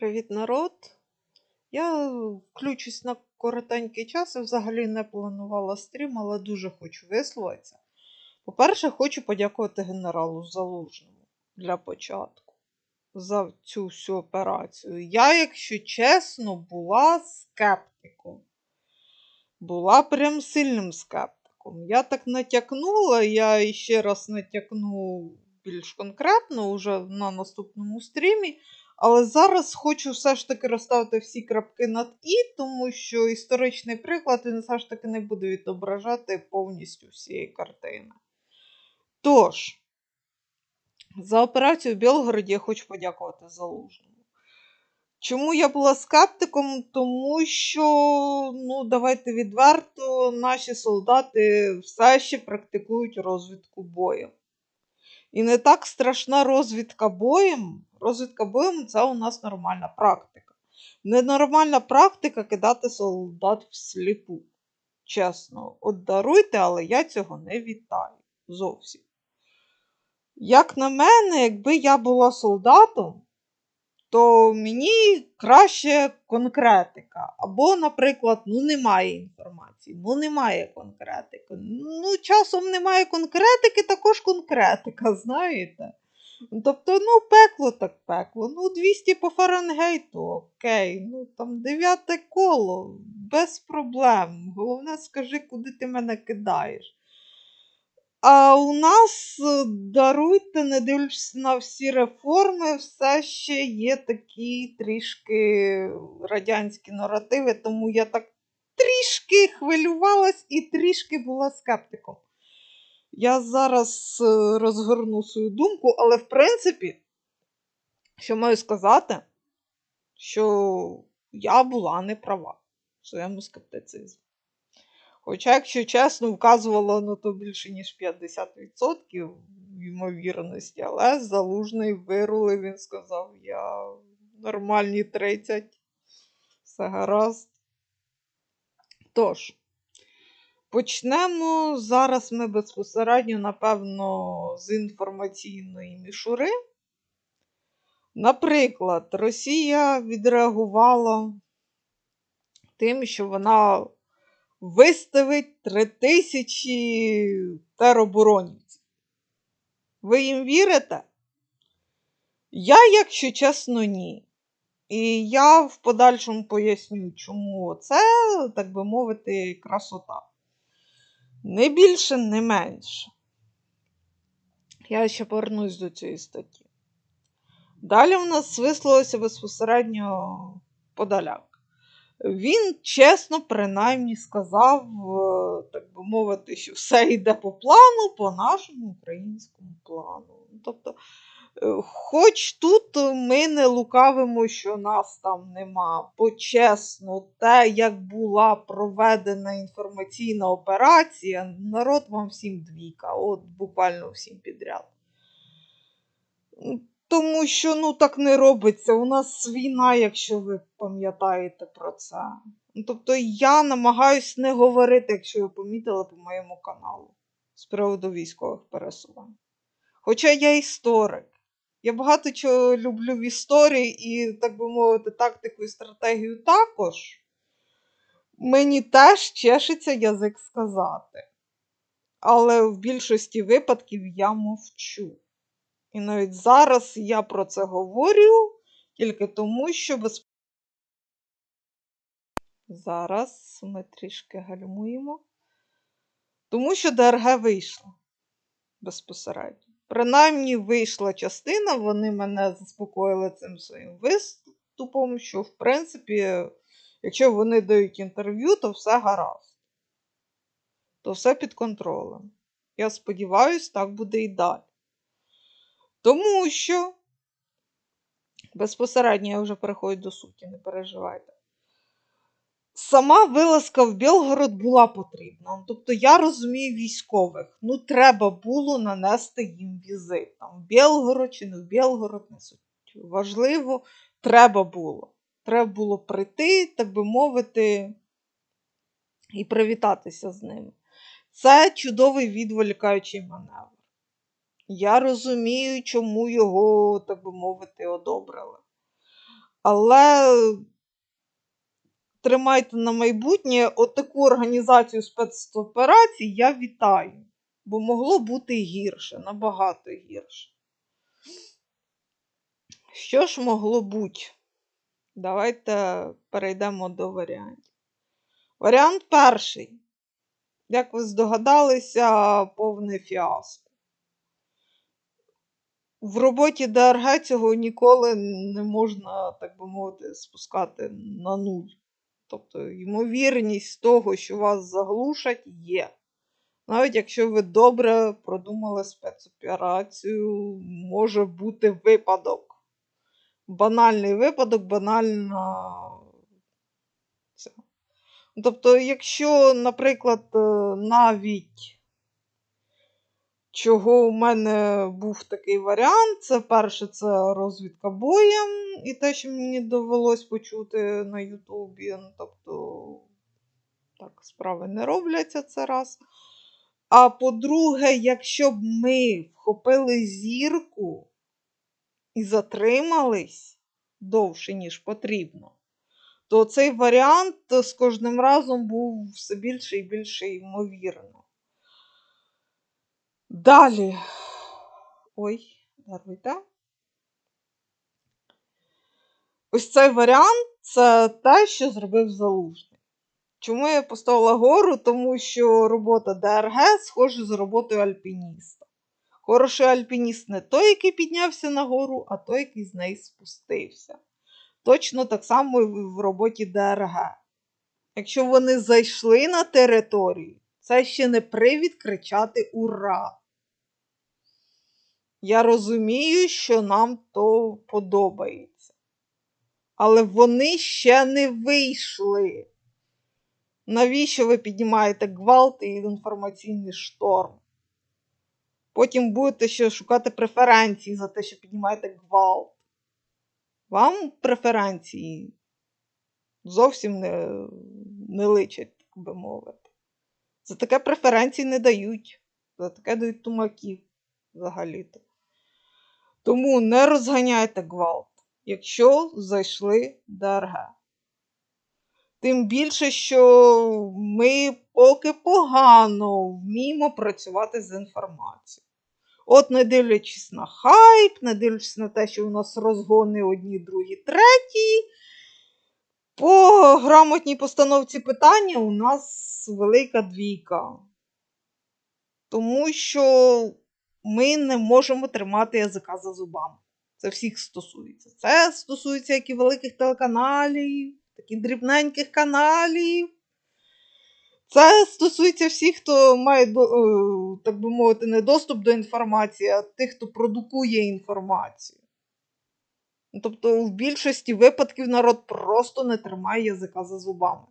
Привіт, народ! Я включусь на коротенький час і взагалі не планувала стрім, але дуже хочу висловитися. По-перше, хочу подякувати генералу Залужному для початку за цю всю операцію. Я, якщо чесно, була скептиком. Була прям сильним скептиком. Я так натякнула, я ще раз натякну більш конкретно уже на наступному стрімі. Але зараз хочу все ж таки розставити всі крапки над І, тому що історичний приклад він все ж таки не буде відображати повністю всієї картини. Тож, за операцію в Білгороді я хочу подякувати Залужному. Чому я була скептиком? Тому що, ну, давайте відверто, наші солдати все ще практикують розвідку боєм. І не так страшна розвідка боєм. Розвідка боєм це у нас нормальна практика. Ненормальна практика кидати солдат всліпу. Чесно, от даруйте, але я цього не вітаю. Зовсім. Як на мене, якби я була солдатом, то мені краще конкретика. Або, наприклад, ну немає інформації, ну немає конкретики. Ну, часом немає конкретики, також конкретика, знаєте. Тобто, ну, пекло так пекло. Ну, 200 по Фаренгейту, окей. Ну, там дев'яте коло, без проблем. Головне, скажи, куди ти мене кидаєш. А у нас, е, даруйте, не дивлячись на всі реформи, все ще є такі трішки радянські наративи, тому я так трішки хвилювалась і трішки була скептиком. Я зараз е, розгорну свою думку, але в принципі, що маю сказати, що я була не права в своєму скептицизмі. Хоча, якщо чесно, вказувало на то більше, ніж 50% ймовірності, але залужний вирулив, він сказав, я нормальні 30, все гаразд. Тож, почнемо зараз ми безпосередньо, напевно, з інформаційної мішури. Наприклад, Росія відреагувала тим, що вона виставить 3000 тероборонівців. Ви їм вірите? Я, якщо чесно, ні. І я в подальшому поясню, чому це, так би мовити, красота. Не більше, не менше. Я ще повернусь до цієї статті. Далі в нас висловився безпосередньо Подоляк. Він чесно, принаймні, сказав, е, так би мовити, що все йде по плану, по нашому українському плану. Тобто, е, хоч тут ми не лукавимо, що нас там нема, бо чесно, те, як була проведена інформаційна операція, народ вам всім двійка, от буквально всім підряд. Тому що ну так не робиться. У нас війна, якщо ви пам'ятаєте про це. Тобто я намагаюсь не говорити, якщо ви помітили по моєму каналу з приводу військових пересувань. Хоча я історик. Я багато чого люблю в історії і, так би мовити, тактику і стратегію також. Мені теж чешеться язик сказати. Але в більшості випадків я мовчу. І навіть зараз я про це говорю тільки тому, що без... Зараз ми трішки гальмуємо. Тому що ДРГ вийшла безпосередньо. Принаймні вийшла частина, вони мене заспокоїли цим своїм виступом, що, в принципі, якщо вони дають інтерв'ю, то все гаразд. То все під контролем. Я сподіваюся, так буде і далі. Тому що безпосередньо я вже переходжу до суті, не переживайте. Сама вилазка в Білгород була потрібна. Тобто я розумію військових. Ну, треба було нанести їм візит. Там, в Білгород чи не в Білгород, не суть. Важливо, треба було. Треба було прийти, так би мовити, і привітатися з ними. Це чудовий відволікаючий маневр. Я розумію, чому його, так би мовити, одобрили. Але тримайте на майбутнє отаку організацію спецоперацій я вітаю, бо могло бути гірше, набагато гірше. Що ж могло бути? Давайте перейдемо до варіантів. Варіант перший. Як ви здогадалися, повне фіаско. В роботі ДРГ цього ніколи не можна, так би мовити, спускати на нуль. Тобто, ймовірність того, що вас заглушать, є. Навіть якщо ви добре продумали спецоперацію, може бути випадок. Банальний випадок, банальна. Тобто, якщо, наприклад, е, навіть чого у мене був такий варіант, це перше, це розвідка боєм, і те, що мені довелось почути на Ютубі. Ну, тобто, так, справи не робляться це раз. А по-друге, якщо б ми вхопили зірку і затримались довше, ніж потрібно, то цей варіант з кожним разом був все більше і більше ймовірно. Далі. Ой, даруйте. Ось цей варіант це те, що зробив Залужний. Чому я поставила гору? Тому що робота ДРГ схожа з роботою альпініста. Хороший альпініст не той, який піднявся на гору, а той, який з неї спустився. Точно так само і в роботі ДРГ. Якщо вони зайшли на територію, це ще не привід кричати Ура! Я розумію, що нам то подобається. Але вони ще не вийшли. Навіщо ви піднімаєте гвалт і інформаційний шторм? Потім будете ще шукати преференції за те, що піднімаєте гвалт. Вам преференції зовсім не, не личать, так би мовити. За таке преференції не дають. За таке дають тумаків взагалі-то. Тому не розганяйте гвалт, якщо зайшли ДРГ. Тим більше, що ми поки погано вміємо працювати з інформацією. От, не дивлячись на хайп, не дивлячись на те, що у нас розгони одні, другі, треті, по грамотній постановці питання у нас велика двійка. Тому що ми не можемо тримати язика за зубами. Це всіх стосується. Це стосується як і великих телеканалів, так і дрібненьких каналів. Це стосується всіх, хто має, так би мовити, не доступ до інформації, а тих, хто продукує інформацію. Тобто, в більшості випадків народ просто не тримає язика за зубами.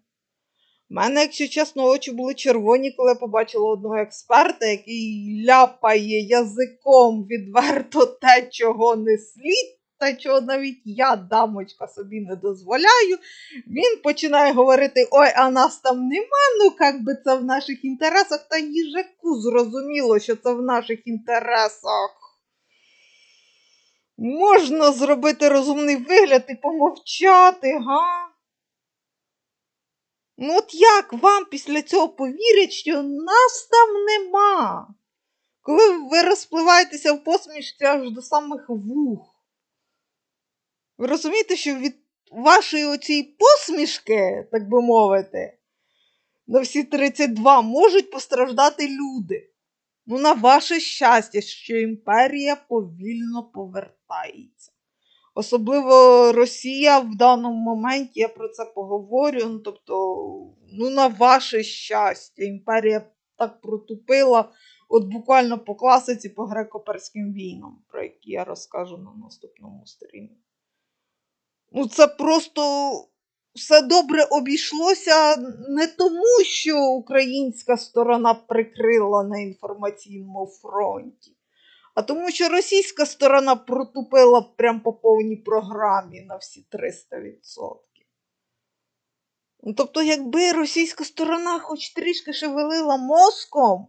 У мене, якщо чесно, очі були червоні, коли я побачила одного експерта, який ляпає язиком відверто те, чого не слід, та чого навіть я, дамочка, собі не дозволяю. Він починає говорити: ой, а нас там нема, ну як би це в наших інтересах, та їжаку зрозуміло, що це в наших інтересах. Можна зробити розумний вигляд і помовчати, га? Ну, от як вам після цього повірять, що нас там нема? Коли ви розпливаєтеся в посмішці аж до самих вух. Ви розумієте, що від вашої оцієї посмішки, так би мовити, на всі 32 можуть постраждати люди. Ну, на ваше щастя, що імперія повільно повертається. Особливо Росія в даному моменті, я про це поговорю. Ну, тобто, ну, на ваше щастя, імперія так протупила, от буквально по класиці по греко-перським війнам, про які я розкажу на наступному стрімі. Ну, це просто все добре обійшлося не тому, що українська сторона прикрила на інформаційному фронті, а тому, що російська сторона протупила прям по повній програмі на всі 300%. Ну, Тобто, якби російська сторона хоч трішки шевелила мозком,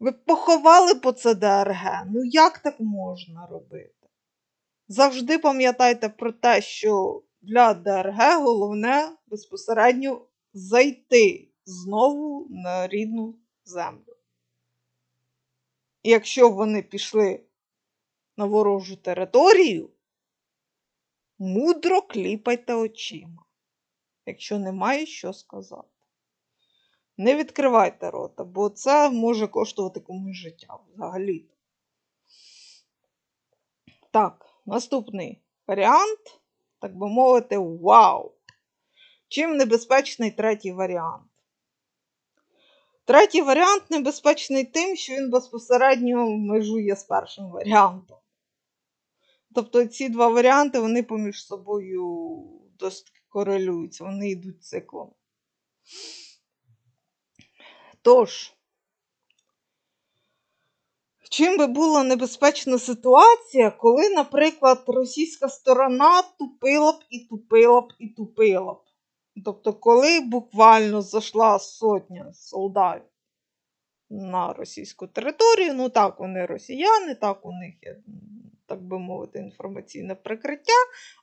ви б поховали по це ДРГ. Ну як так можна робити? Завжди пам'ятайте про те, що для ДРГ головне безпосередньо зайти знову на рідну землю. І якщо вони пішли на ворожу територію, мудро кліпайте очима, якщо немає що сказати. Не відкривайте рота, бо це може коштувати комусь життя взагалі. Так, наступний варіант, так би мовити, вау! Чим небезпечний третій варіант? Третій варіант небезпечний тим, що він безпосередньо межує з першим варіантом. Тобто ці два варіанти вони поміж собою досить корелюються, вони йдуть циклом. Тож, чим би була небезпечна ситуація, коли, наприклад, російська сторона тупила б і тупила б і тупила б. Тобто, коли буквально зайшла сотня солдатів на російську територію, ну так, вони росіяни, так, у них є, так би мовити, інформаційне прикриття,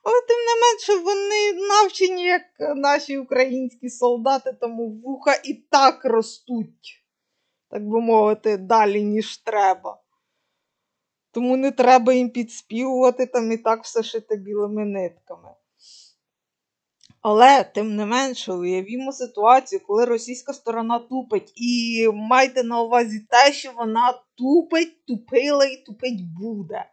але тим не менше вони навчені, як наші українські солдати, тому вуха і так ростуть, так би мовити, далі, ніж треба. Тому не треба їм підспівувати там і так все шити білими нитками. Але, тим не менше, уявімо ситуацію, коли російська сторона тупить, і майте на увазі те, що вона тупить, тупила і тупить буде.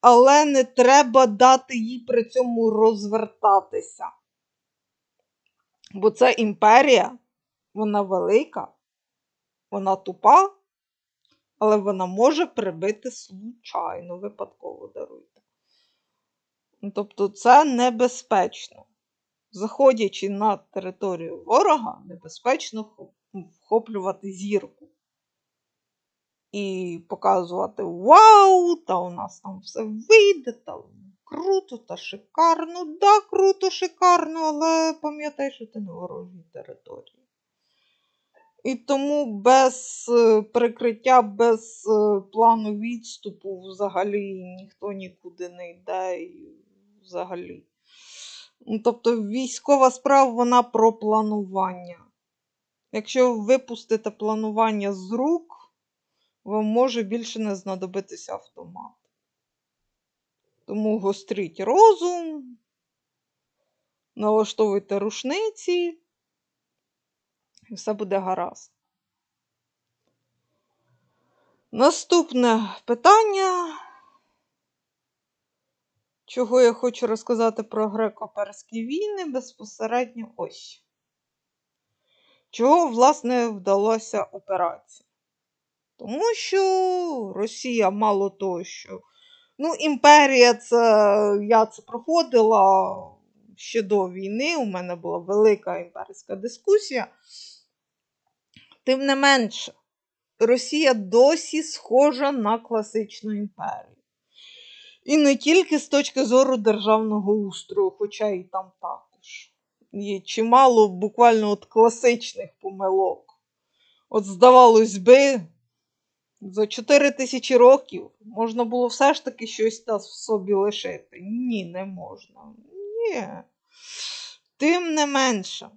Але не треба дати їй при цьому розвертатися. Бо це імперія, вона велика, вона тупа, але вона може прибити случайно, випадково даруйте. Тобто це небезпечно. Заходячи на територію ворога, небезпечно вхоплювати зірку. І показувати Вау! Та у нас там все вийде, та круто та шикарно. Да, круто, шикарно, але пам'ятай, що ти на ворожій території. І тому без е, прикриття, без е, плану відступу взагалі ніхто нікуди не йде взагалі. Ну, Тобто військова справа вона про планування. Якщо випустите планування з рук, вам може більше не знадобитися автомат. Тому гостріть розум, налаштовуйте рушниці, і все буде гаразд. Наступне питання чого я хочу розказати про греко-перські війни безпосередньо ось. Чого, власне, вдалося операція? Тому що Росія мало того, що. Ну, імперія, це я це проходила ще до війни. У мене була велика імперська дискусія. Тим не менше, Росія досі схожа на класичну імперію. І не тільки з точки зору державного устрою, хоча і там також. Є чимало буквально от класичних помилок. От, здавалось би, за 4 тисячі років можна було все ж таки щось в собі лишити. Ні, не можна. Ні. Тим не менше.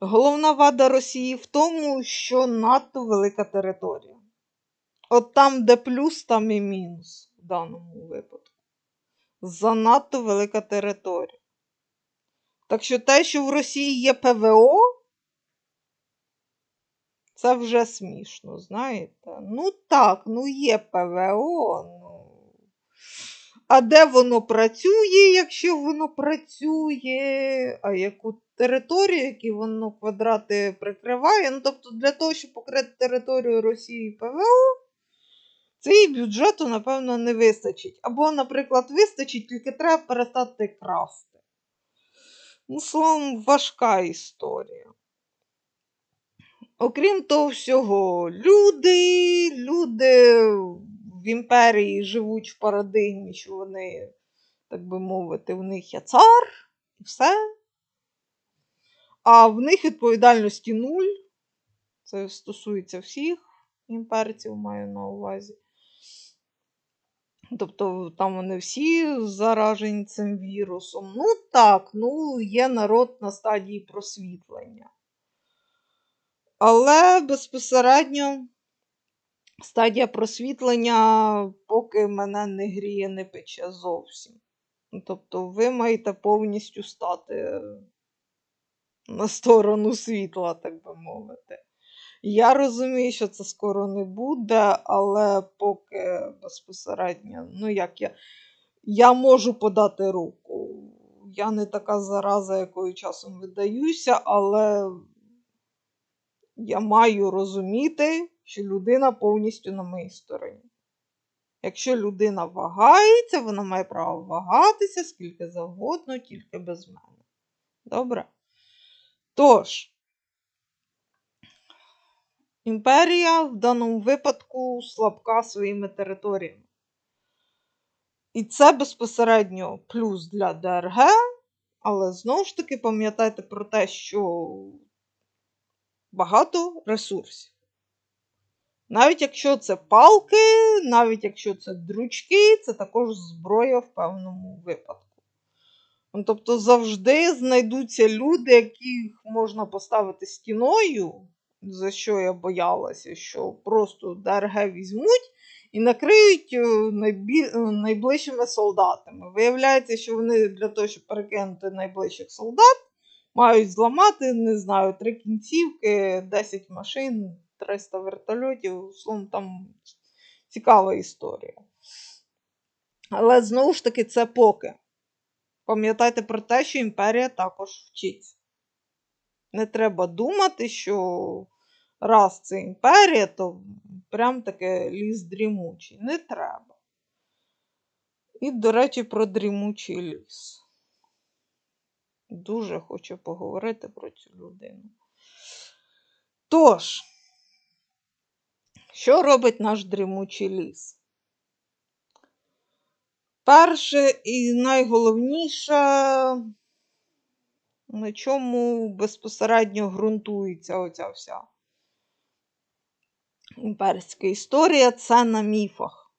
Головна вада Росії в тому, що надто велика територія. От там, де плюс, там і мінус в даному випадку. Занадто велика територія. Так що те, що в Росії є ПВО, це вже смішно, знаєте? Ну так, ну є ПВО. ну. А де воно працює, якщо воно працює? А яку територію, які воно квадрати прикриває? Ну, тобто, для того, щоб покрити територію Росії ПВО, Цієї бюджету, напевно, не вистачить. Або, наприклад, вистачить, тільки треба перестати красти. Ну, словом, важка історія. Окрім того всього, люди, люди в імперії живуть в парадигмі, що вони, так би мовити, в них є цар і все. А в них відповідальності нуль. Це стосується всіх імперців, маю на увазі. Тобто там вони всі заражені цим вірусом. Ну так, ну є народ на стадії просвітлення. Але безпосередньо стадія просвітлення поки мене не гріє, не пече зовсім. Тобто ви маєте повністю стати на сторону світла, так би мовити. Я розумію, що це скоро не буде, але поки безпосередньо, ну як я, я можу подати руку. Я не така зараза, якою часом видаюся, але я маю розуміти, що людина повністю на моїй стороні. Якщо людина вагається, вона має право вагатися скільки завгодно, тільки без мене. Добре? Тож, імперія в даному випадку слабка своїми територіями. І це безпосередньо плюс для ДРГ, але знову ж таки пам'ятайте про те, що багато ресурсів. Навіть якщо це палки, навіть якщо це дручки, це також зброя в певному випадку. Ну, Тобто завжди знайдуться люди, яких можна поставити стіною, за що я боялася, що просто ДРГ візьмуть і накриють е, найбі... е, найближчими солдатами. Виявляється, що вони для того, щоб перекинути найближчих солдат, мають зламати, не знаю, три кінцівки, 10 машин, 300 вертольотів. Словом, там цікава історія. Але знову ж таки, це поки. Пам'ятайте про те, що імперія також вчиться. Не треба думати, що раз це імперія, то прям таке ліс дрімучий. Не треба. І, до речі, про дрімучий ліс. Дуже хочу поговорити про цю людину. Тож, що робить наш дрімучий ліс? Перше і найголовніше, на чому безпосередньо ґрунтується оця вся імперська історія, це на міфах.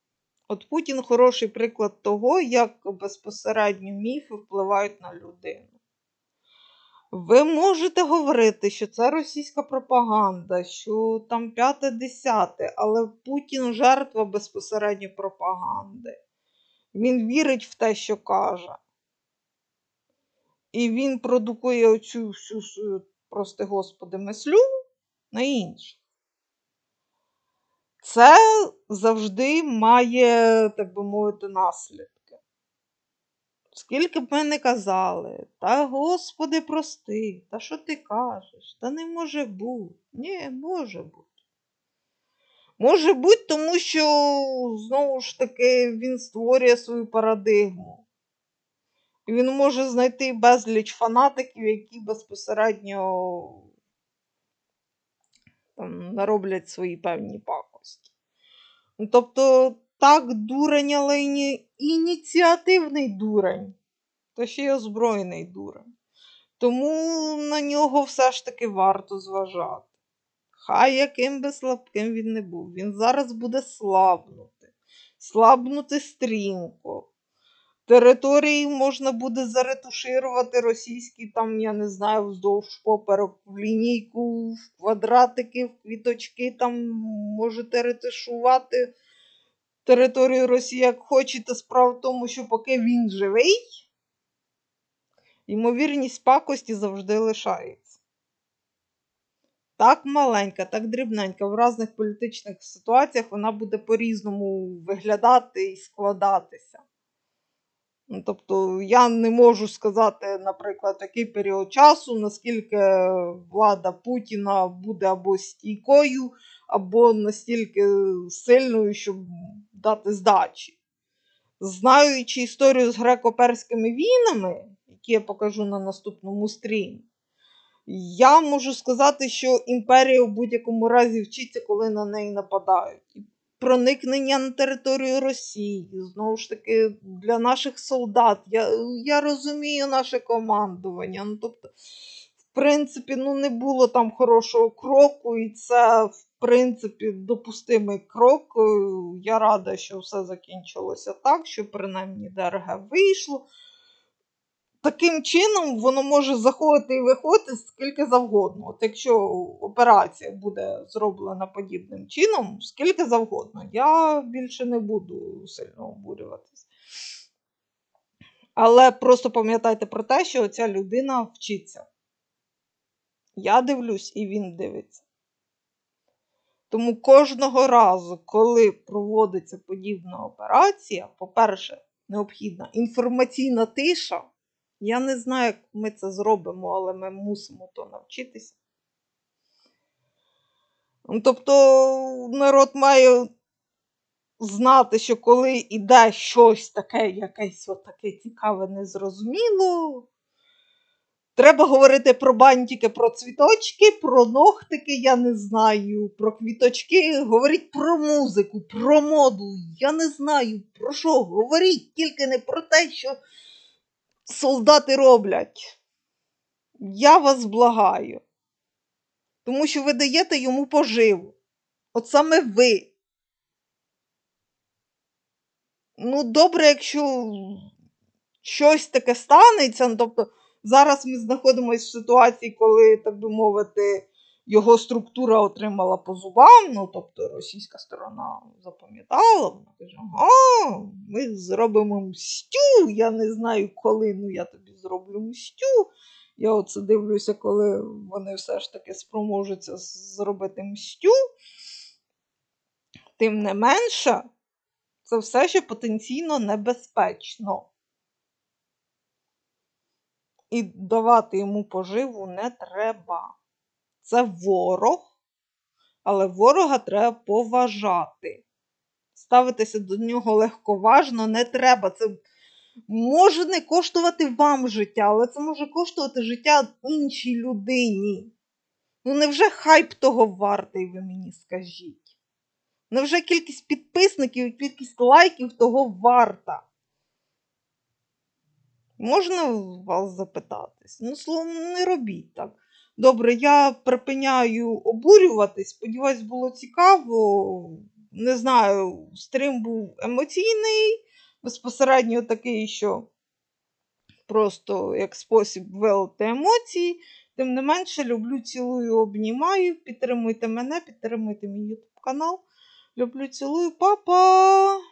От Путін хороший приклад того, як безпосередньо міфи впливають на людину. Ви можете говорити, що це російська пропаганда, що там п'яте десяте, але Путін жертва безпосередньо пропаганди. Він вірить в те, що каже. І він продукує оцю всю, свою, прости господи, мислю на інше. Це завжди має, так би мовити, наслідки. Скільки б ми не казали, та Господи, прости, та що ти кажеш? Та не може бути. Ні, може бути. Може бути, тому що, знову ж таки, він створює свою парадигму. І він може знайти безліч фанатиків, які безпосередньо там, нароблять свої певні пакості. Ну, Тобто, так, дурень, але не ініціативний дурень, то ще й озброєний дурень. Тому на нього все ж таки варто зважати. Хай яким би слабким він не був, він зараз буде слабнути, слабнути стрімко. Території можна буде заретуширувати російські, там, я не знаю, вздовж поперек, в лінійку, в квадратики, в квіточки, там можете ретушувати територію Росії як хочете. Справа в тому, що поки він живий, ймовірність пакості завжди лишається. Так маленька, так дрібненька, в різних політичних ситуаціях вона буде по-різному виглядати і складатися. Тобто я не можу сказати, наприклад, який період часу, наскільки влада Путіна буде або стійкою, або настільки сильною, щоб дати здачі. Знаючи історію з греко-перськими війнами, які я покажу на наступному стрімі, я можу сказати, що імперія в будь-якому разі вчиться, коли на неї нападають. Проникнення на територію Росії, знову ж таки, для наших солдат. Я я розумію наше командування. Ну, тобто, в принципі, ну, не було там хорошого кроку, і це, в принципі, допустимий крок. Е, Я рада, що все закінчилося так, що принаймні ДРГ вийшло. Таким чином, воно може заходити і виходити скільки завгодно. От якщо операція буде зроблена подібним чином, скільки завгодно, я більше не буду сильно обурюватись. Але просто пам'ятайте про те, що ця людина вчиться. Я дивлюсь, і він дивиться. Тому кожного разу, коли проводиться подібна операція, по-перше, необхідна інформаційна тиша. Я не знаю, як ми це зробимо, але ми мусимо то навчитися. Ну, Тобто народ має знати, що коли йде щось таке, якесь отаке цікаве, незрозуміло, треба говорити про бантики, про цвіточки, про ногтики, я не знаю, про квіточки, говоріть про музику, про моду, я не знаю про що. Говоріть тільки не про те, що солдати роблять. Я вас благаю. Тому що ви даєте йому поживу. От саме ви. Ну, добре, якщо щось таке станеться. Ну, тобто, зараз ми знаходимося в ситуації, коли, так би мовити, його структура отримала по зубам. Ну, тобто, російська сторона запам'ятала, вона каже, ага, ми зробимо мстю. Я не знаю коли, ну я тобі зроблю мстю. Я оце дивлюся, коли вони все ж таки спроможуться зробити мстю. Тим не менше, це все ще потенційно небезпечно. І давати йому поживу не треба. Це ворог, але ворога треба поважати. Ставитися до нього легковажно не треба. Це може не коштувати вам життя, але це може коштувати життя іншій людині. Ну, невже хайп того вартий, ви мені скажіть? Невже кількість підписників і кількість лайків того варта? Можна вас запитатись? Ну, словом, не робіть так. Добре, я припиняю обурюватись. Сподіваюсь, було цікаво. Не знаю, стрім був емоційний, безпосередньо такий, що просто як спосіб вилити емоції. Тим не менше, люблю, цілую, обнімаю. Підтримуйте мене, підтримуйте мій YouTube канал. Люблю, цілую, папа!